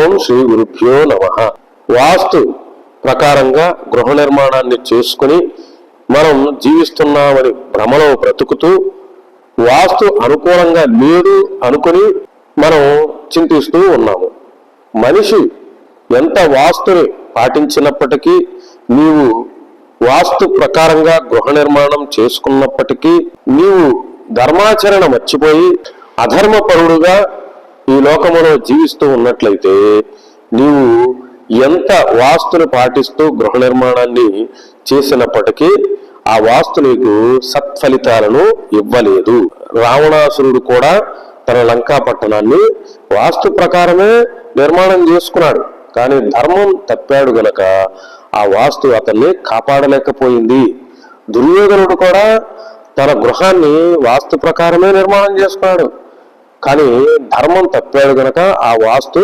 ఓం శ్రీ గురుభ్యో నమ. వాస్తు ప్రకారంగా గృహ నిర్మాణాన్ని చేసుకుని మనం జీవిస్తున్నామని భ్రమలో బ్రతుకుతూ వాస్తు అనుకూలంగా లేదు అనుకుని మనం చింతిస్తూ ఉన్నాము. మనిషి ఎంత వాస్తుని పాటించినప్పటికీ నీవు వాస్తు ప్రకారంగా గృహ నిర్మాణం చేసుకున్నప్పటికీ నీవు ధర్మాచరణ మర్చిపోయి అధర్మపరుడుగా ఈ లోకములో జీవిస్తూ ఉన్నట్లయితే నీవు ఎంత వాస్తును పాటిస్తూ గృహ నిర్మాణాన్ని చేసినప్పటికీ ఆ వాస్తు నీకు సత్ఫలితాలను ఇవ్వలేదు. రావణాసురుడు కూడా తన లంకా పట్టణాన్ని వాస్తు ప్రకారమే నిర్మాణం చేసుకున్నాడు. కానీ ధర్మం తప్పాడు గనక ఆ వాస్తు అతన్ని కాపాడలేకపోయింది. దుర్యోధనుడు కూడా తన గృహాన్ని వాస్తు ప్రకారమే నిర్మాణం చేసుకున్నాడు. కానీ ధర్మం తప్పాడు గనక ఆ వాస్తు